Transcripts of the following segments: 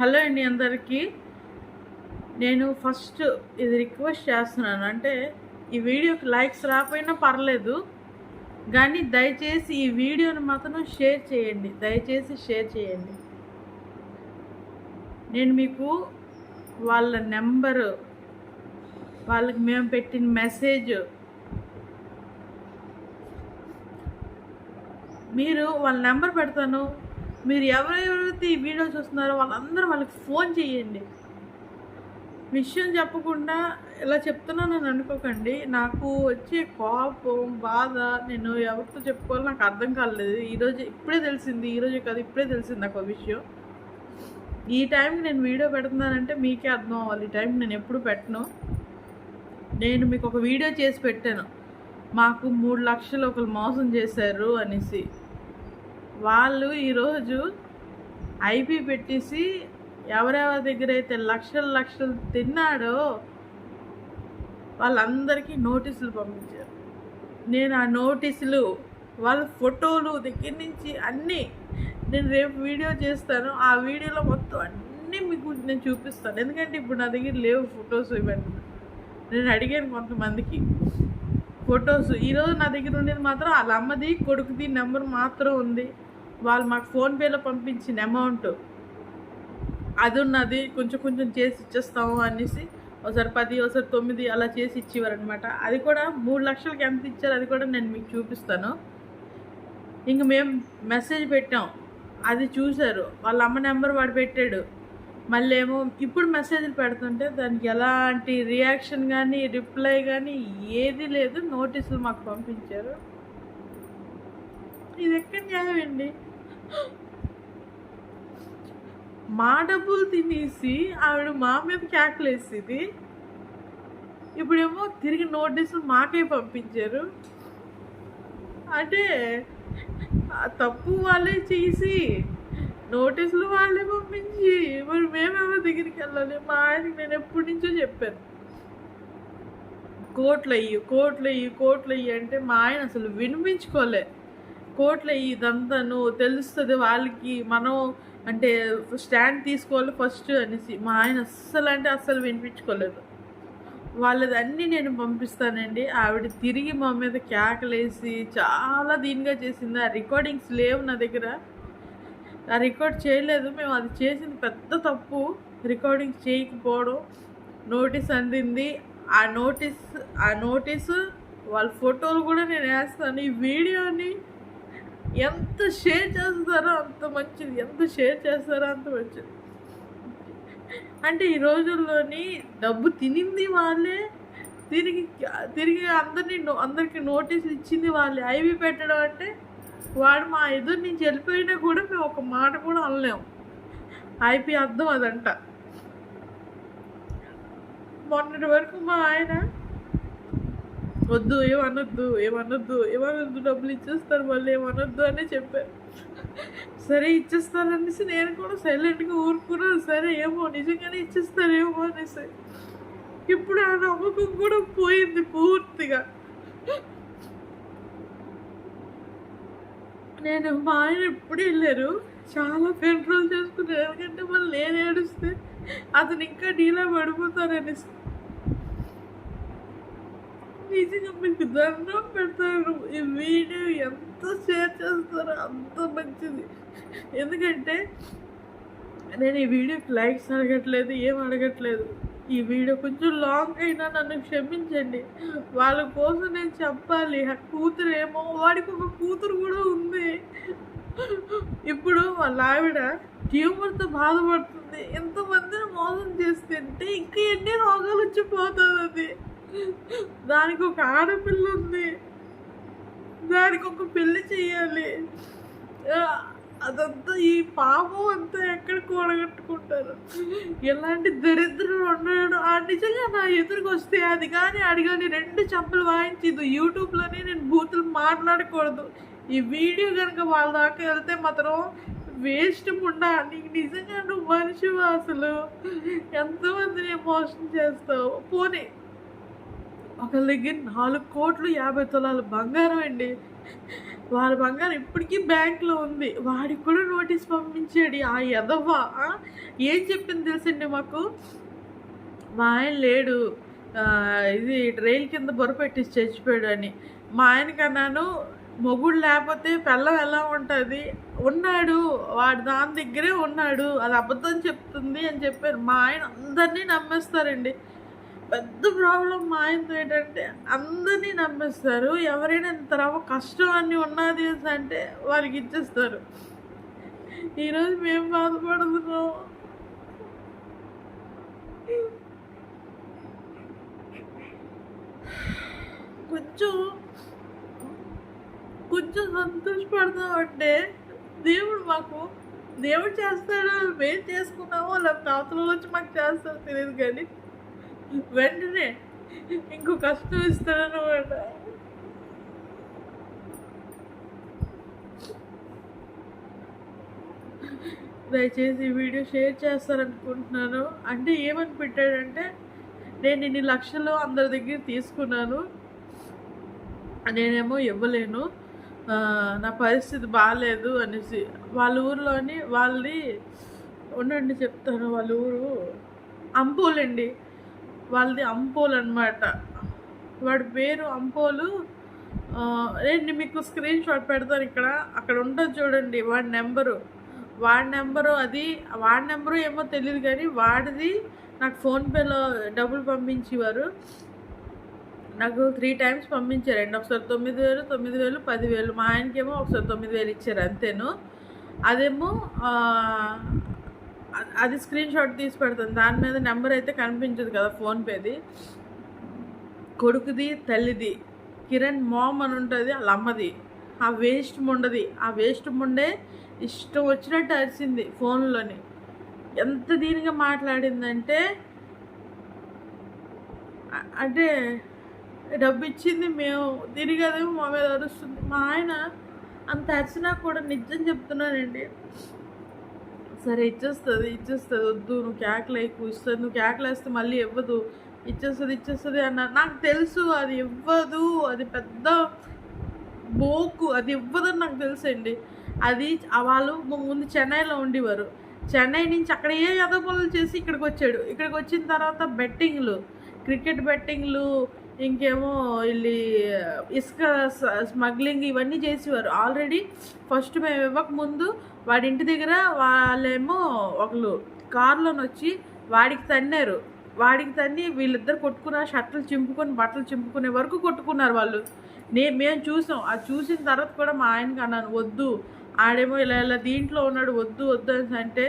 Hello అండి అందరికీ. నేను ఫస్ట్ ఇది రిక్వెస్ట్ చేస్తున్నాను. అంటే ఈ వీడియోకి లైక్స్ రాకపోయినా పర్లేదు. కానీ దయచేసి ఈ వీడియోని మాత్రం షేర్ చేయండి. దయచేసి షేర్ చేయండి. నేను మీకు వాళ్ళ నెంబరు వాళ్ళకి మేము పెట్టిన మెసేజ్ మీరు వాళ్ళ నెంబర్ పెడతాను. మీరు ఎవరెవరైతే ఈ వీడియో చూస్తున్నారో వాళ్ళందరూ వాళ్ళకి ఫోన్ చేయండి. విషయం చెప్పకుండా ఇలా చెప్తున్నానని అనుకోకండి. నాకు వచ్చే కోపం బాధ నేను ఎవరితో చెప్పుకోవాలో నాకు అర్థం కాలేదు. ఈరోజు ఇప్పుడే తెలిసింది ఈరోజు కాదు ఇప్పుడే తెలిసింది నాకు ఒక విషయం. ఈ టైంకి నేను వీడియో పెడుతున్నానంటే మీకే అర్థం అవ్వాలి. ఈ టైంకి నేను ఎప్పుడు పెట్టను. నేను మీకు ఒక వీడియో చేసి పెట్టాను. మాకు మూడు లక్షలు ఒకరు మోసం చేశారు అనేసి. వాళ్ళు ఈరోజు ఐపీ పెట్టేసి ఎవరెవరి దగ్గర అయితే లక్షలు లక్షలు తిన్నాడో వాళ్ళందరికీ నోటీసులు పంపించారు. నేను ఆ నోటీసులు వాళ్ళ ఫోటోలు దగ్గర నుంచి అన్నీ నేను రేపు వీడియో చేస్తాను. ఆ వీడియోలో మొత్తం అన్నీ మీకు నేను చూపిస్తాను. ఎందుకంటే ఇప్పుడు నా దగ్గర లేవు ఫొటోస్ ఇవన్నీ. నేను అడిగాను కొంతమందికి ఫొటోస్. ఈరోజు నా దగ్గర ఉండేది మాత్రం వాళ్ళ అమ్మది కొడుకుది నెంబర్ మాత్రం ఉంది. వాళ్ళు మాకు ఫోన్పేలో పంపించిన అమౌంట్ అది ఉన్నది కొంచెం కొంచెం చేసి ఇచ్చేస్తాము అనేసి ఒకసారి పది ఒకసారి తొమ్మిది అలా చేసి ఇచ్చేవారనమాట అది కూడా మూడు లక్షలకి ఎంత ఇచ్చారు అది కూడా నేను మీకు చూపిస్తాను. ఇంక మేము మెసేజ్ పెట్టాం. అది చూశారు. వాళ్ళ అమ్మ నెంబర్ వాడు పెట్టాడు. మళ్ళీ ఏమో ఇప్పుడు మెసేజ్లు పెడుతుంటే దానికి ఎలాంటి రియాక్షన్ కానీ రిప్లై కానీ ఏది లేదు. నోటీసులు మాకు పంపించారు. ఇది ఎక్కడ న్యాయమండి? మా డబ్బులు తినేసి ఆవిడ మా మీద క్యాకులేసింది ఇప్పుడేమో తిరిగి నోటీసులు మాకే పంపించారు. అంటే తప్పు వాళ్ళే చేసి నోటీసులు వాళ్ళే పంపించి మరి మేమెవరి దగ్గరికి వెళ్ళాలి? మా ఆయనకి నేను ఎప్పటి నుంచో చెప్పాను. కోట్లు అయ్యి కోట్లు అయ్యి కోట్లు అయ్యి అంటే మా ఆయన అసలు వినిపించుకోలే. కోర్టులో ఇదంతాను తెలుస్తుంది వాళ్ళకి. మనం అంటే స్టాండ్ తీసుకోవాలి ఫస్ట్ అనేసి. మా ఆయన అస్సలు అంటే అస్సలు వినిపించుకోలేదు. వాళ్ళదన్నీ నేను పంపిస్తానండి. ఆవిడ తిరిగి మా మీద కేకలేసి చాలా దీనిగా చేసింది. ఆ రికార్డింగ్స్ లేవు నా దగ్గర. ఆ రికార్డ్ చేయలేదు. మేము అది చేసింది పెద్ద తప్పు. రికార్డింగ్ చేయకపోవడం నోటీస్ అందింది. ఆ నోటీస్ ఆ నోటీసు వాళ్ళ ఫోటోలు కూడా నేను వేస్తాను. ఈ వీడియోని ఎంత షేర్ చేస్తారో అంత మంచిది. ఎంత షేర్ చేస్తారో అంత మంచిది. అంటే ఈ రోజుల్లోని డబ్బు తినింది వాళ్ళే. తిరిగి తిరిగి అందరినీ నో- అందరికి నోటీసులు ఇచ్చింది వాళ్ళే. ఐవి పెట్టడం అంటే వాడు మా ఎదురు నుంచి వెళ్ళిపోయినా కూడా మేము ఒక మాట కూడా అనలేము. ఐపీ అర్థం అదంట. మొన్నటి వరకు మా ఆయన వద్దు ఏమనొద్దు ఏమనొద్దు ఏమనొద్దు డబ్బులు ఇచ్చేస్తారు వాళ్ళు ఏమనొద్దు అనే చెప్పారు సరే ఇచ్చేస్తారు అనేసి నేను కూడా సైలెంట్గా ఊరుకున్నాను. సరే ఏమో నిజంగానే ఇచ్చేస్తారేమో అనేసి. ఇప్పుడు ఆ నమ్మకం కూడా పోయింది పూర్తిగా. నేను మా ఆయన ఎప్పుడు వెళ్ళారు? చాలా కంట్రోల్ చేసుకున్నారు. ఎందుకంటే మళ్ళీ నేను ఏడుస్తే అతను ఇంకా డీలా పడిపోతారనేసి నిజంగా మీకు దండం పెడతాను. ఈ వీడియో ఎంత షేర్ చేస్తారో అంత మంచిది. ఎందుకంటే నేను ఈ వీడియోకి లైక్స్ అడగట్లేదు ఏం అడగట్లేదు. ఈ వీడియో కొంచెం లాంగ్ అయినా నన్ను క్షమించండి. వాళ్ళ కోసం నేను చెప్పాలి. ఆ కూతురు ఏమో వాడికి ఒక కూతురు కూడా ఉంది. ఇప్పుడు వాళ్ళ ఆవిడ ట్యూమర్తో బాధపడుతుంది. ఎంతమందిని మోసం చేస్తుంటే ఇంకా ఎన్ని రోగాలు వచ్చిపోతుంది అది. దానికి ఒక ఆడపిల్ల ఉంది. దానికి ఒక పెళ్ళి చేయాలి. అదంతా ఈ పాపం అంతా ఎక్కడ కూడగట్టుకుంటారు? ఎలాంటి దరిద్రం ఉన్నాడు ఆ నిజంగా నా ఎదురుకు వస్తే అది కానీ అడిగాని రెండు చెంపలు వాయించదు. యూట్యూబ్లోనే నేను బూతులు మాట్లాడకూడదు. ఈ వీడియో కనుక వాళ్ళ దాకా వెళ్తే మాత్రం వేస్ట్ ఉండా నీకు నిజంగా నువ్వు మనిషి అసలు? ఎంతోమందిని మోసం చేస్తావు. పోనీ ఒకళ్ళ దగ్గర నాలుగు కోట్లు యాభై తులాలు బంగారం అండి. వాళ్ళ బంగారం ఇప్పటికీ బ్యాంక్లో ఉంది. వాడికి కూడా నోటీస్ పంపించాడు ఆ ఎదవ ఏం చెప్పింది తెలుసండి మాకు? మా ఆయన లేడు. ఇది రైలు కింద బొర పెట్టేసి చచ్చిపోయాడు అని. మా ఆయనకి అన్నాను మొగుడు లేకపోతే పిల్లం ఎలా ఉంటుంది? ఉన్నాడు. వాడు దాని దగ్గరే ఉన్నాడు. అది అబద్ధం చెప్తుంది అని చెప్పారు. మా ఆయన అందరినీ నమ్మేస్తారండి. పెద్ద ప్రాబ్లం మా ఆయనతో ఏంటంటే అందరినీ నమ్మేస్తారు. ఎవరైనా ఇంత రవ్వ కష్టం అని ఉన్నది అంటే వాళ్ళకి ఇచ్చేస్తారు. ఈరోజు మేము బాధపడుతున్నాం. కొంచెం కొంచెం సంతోషపడతాం అంటే దేవుడు మాకు దేవుడు చేస్తాడో మేము చేసుకున్నామో లేకపోతే అవతల వచ్చి మాకు చేస్తాడో తెలియదు కానీ వెంటనే ఇంకో కష్టం ఇస్తాడనమాట దయచేసి ఈ వీడియో షేర్ చేస్తారనుకుంటున్నాను. అంటే ఏమని పెట్టాడంటే నేను ఇన్ని లక్షలు అందరి దగ్గర తీసుకున్నాను. నేనేమో ఇవ్వలేను. నా పరిస్థితి బాగాలేదు అనేసి. వాళ్ళ ఊర్లోని వాళ్ళది ఉండండి చెప్తాను వాళ్ళ ఊరు. అంపోలండి వాళ్ళది అంపోల్ అనమాట వాడి పేరు అంపోలు. ఆ, నేను మీకు స్క్రీన్ షాట్ పెడతాను ఇక్కడ. అక్కడ ఉంటుంది చూడండి వాడి నెంబరు. వాడి నెంబరు అది వాడి నెంబరు ఏమో తెలియదు కానీ వాడిది నాకు ఫోన్పేలో డబ్బులు పంపించేవారు. నాకు త్రీ టైమ్స్ పంపించారండి ఒకసారి తొమ్మిది వేలు తొమ్మిది వేలు పదివేలు మా ఆయనకేమో ఒకసారి తొమ్మిది వేలు ఇచ్చారు అంతేను. అదేమో అది స్క్రీన్ షాట్ తీసి పెడతాను. దాని మీద నెంబర్ అయితే కనిపించదు కదా ఫోన్పేది కొడుకుది తల్లిది. కిరణ్ మామ్ అని ఉంటుంది వాళ్ళ అమ్మది. ఆ వేస్ట్ ముండది. ఆ వేస్ట్ ముండే ఇష్టం వచ్చినట్టు అరిచింది ఫోన్లోని ఎంత దీనిగా మాట్లాడిందంటే అంటే డబ్బు ఇచ్చింది మేము. తిరిగి అదేమో మా మీద అరుస్తుంది. మా ఆయన అంత అరిచినా కూడా నిజం చెప్తున్నానండి సరే ఇచ్చేస్తుంది ఇచ్చేస్తుంది వద్దు నువ్వు కేకలేకు ఇస్తుంది నువ్వు కేకలేస్తే మళ్ళీ ఇవ్వదు. ఇచ్చేస్తుంది ఇచ్చేస్తుంది అన్న నాకు తెలుసు అది ఇవ్వదు అది పెద్ద బోకు అది ఇవ్వదని నాకు తెలుసండి. అది వాళ్ళు ముందు చెన్నైలో ఉండేవారు. చెన్నై నుంచి అక్కడ ఏ యదపనులు చేసి ఇక్కడికి వచ్చాడు. ఇక్కడికి వచ్చిన తర్వాత బెట్టింగ్లు క్రికెట్ బెట్టింగ్లు ఇంకేమో వెళ్ళి ఇసుక స్మగ్లింగ్ ఇవన్నీ చేసేవారు. ఆల్రెడీ ఫస్ట్ మేము ఇవ్వకముందు వాడి ఇంటి దగ్గర వాళ్ళేమో ఒకళ్ళు కారులోని వచ్చి వాడికి తన్నారు. వాడికి తన్ని వీళ్ళిద్దరు కొట్టుకున్నారు షర్ట్లు చింపుకొని బట్టలు చింపుకునే వరకు కొట్టుకున్నారు వాళ్ళు. నే మేము చూసాం. అది చూసిన తర్వాత కూడా మా ఆయనకి అన్నాను వద్దు. ఆడేమో ఇలా ఇలా దీంట్లో ఉన్నాడు వద్దు వద్దు అని అంటే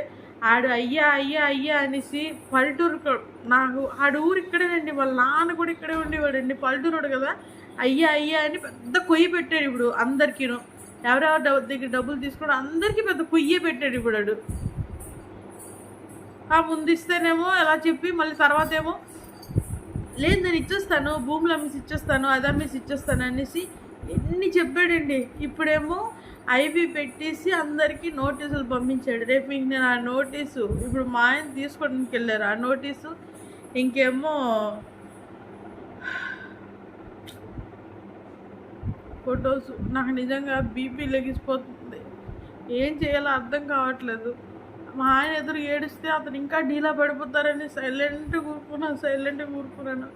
ఆడు అయ్యా అయ్యా అయ్యా అనేసి పల్లెటూరు నాకు ఆడు ఊరు ఇక్కడేనండి. వాళ్ళ నాన్న కూడా ఇక్కడే ఉండేవాడండి. పల్లెటూరుడు కదా. అయ్యా అయ్యా అని పెద్ద కొయ్యి పెట్టాడు ఇప్పుడు అందరికీను. ఎవరెవరు డబ్బు దగ్గర డబ్బులు తీసుకోవడం అందరికీ పెద్ద కొయ్యే పెట్టాడు ఇప్పుడు వాడు ఆ ముందు ఇస్తేనేమో ఎలా చెప్పి మళ్ళీ తర్వాత ఏమో లేదు నేను ఇచ్చేస్తాను. భూములు అమ్మేసి ఇచ్చేస్తాను అది అమ్మేసి ఇచ్చేస్తాను అనేసి ఎన్ని చెప్పాడండి. ఇప్పుడేమో ఐబీ పెట్టేసి అందరికీ నోటీసులు పంపించాడు. రేపు ఇంక నేను ఆ నోటీసు ఇప్పుడు మా ఆయన తీసుకోవడానికి వెళ్ళారు. ఆ నోటీసు ఇంకేమో ఫొటోస్ నాకు నిజంగా బీపీ లెగిసిపోతుంది. ఏం చేయాలో అర్థం కావట్లేదు. మా ఆయన ఎదురు ఏడిస్తే అతను ఇంకా డీలా పడిపోతారని సైలెంట్ కూరుకున్నాను సైలెంట్ కూరుకున్నాను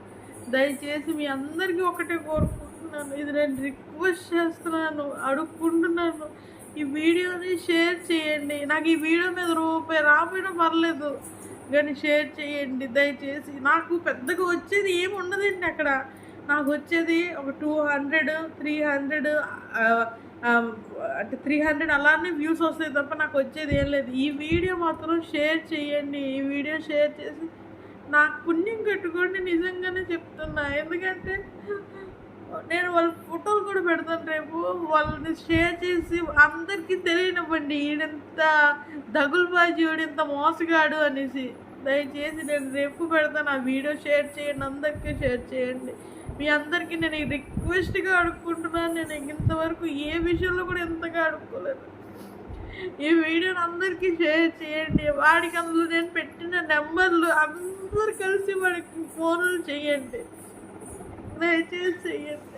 దయచేసి మీ అందరికీ ఒకటే కోరుకు చేస్తున్నాను. ఇది నేను రిక్వెస్ట్ చేస్తున్నాను. అడుక్కుంటున్నాను. ఈ వీడియోని షేర్ చేయండి. నాకు ఈ వీడియో మీద రూపాయి రాపోయినా పర్లేదు. కానీ షేర్ చేయండి. దయచేసి నాకు పెద్దగా వచ్చేది ఏమి ఉండదండి అక్కడ. నాకు వచ్చేది ఒక టూ హండ్రెడ్ త్రీ హండ్రెడ్ అంటే త్రీ హండ్రెడ్ అలానే వ్యూస్ వస్తాయి తప్ప నాకు వచ్చేది ఏం లేదు. ఈ వీడియో మాత్రం షేర్ చేయండి. ఈ వీడియో షేర్ చేసి నాకు పుణ్యం కట్టుకోండి. నిజంగానే చెప్తున్నా. ఎందుకంటే నేను వాళ్ళ ఫోటోలు కూడా పెడతాను రేపు. వాళ్ళని షేర్ చేసి అందరికీ తెలియనివ్వండి. ఈడంత దగులుబాజీ ఇంత మోసగాడు అనేసి. దయచేసి నేను రేపు పెడతాను. ఆ వీడియో షేర్ చేయండి. అందరికీ షేర్ చేయండి. మీ అందరికీ నేను రిక్వెస్ట్గా అడుక్కుంటున్నాను. నేను ఇంతవరకు ఏ విషయంలో కూడా ఇంతగా అడుక్కోలేదు. ఈ వీడియోని అందరికీ షేర్ చేయండి. వాడికి అందులో నేను పెట్టిన నెంబర్లు అందరు కలిసి వాడికి ఫోన్లు చేయండి. దయచేసి చెయ్యండి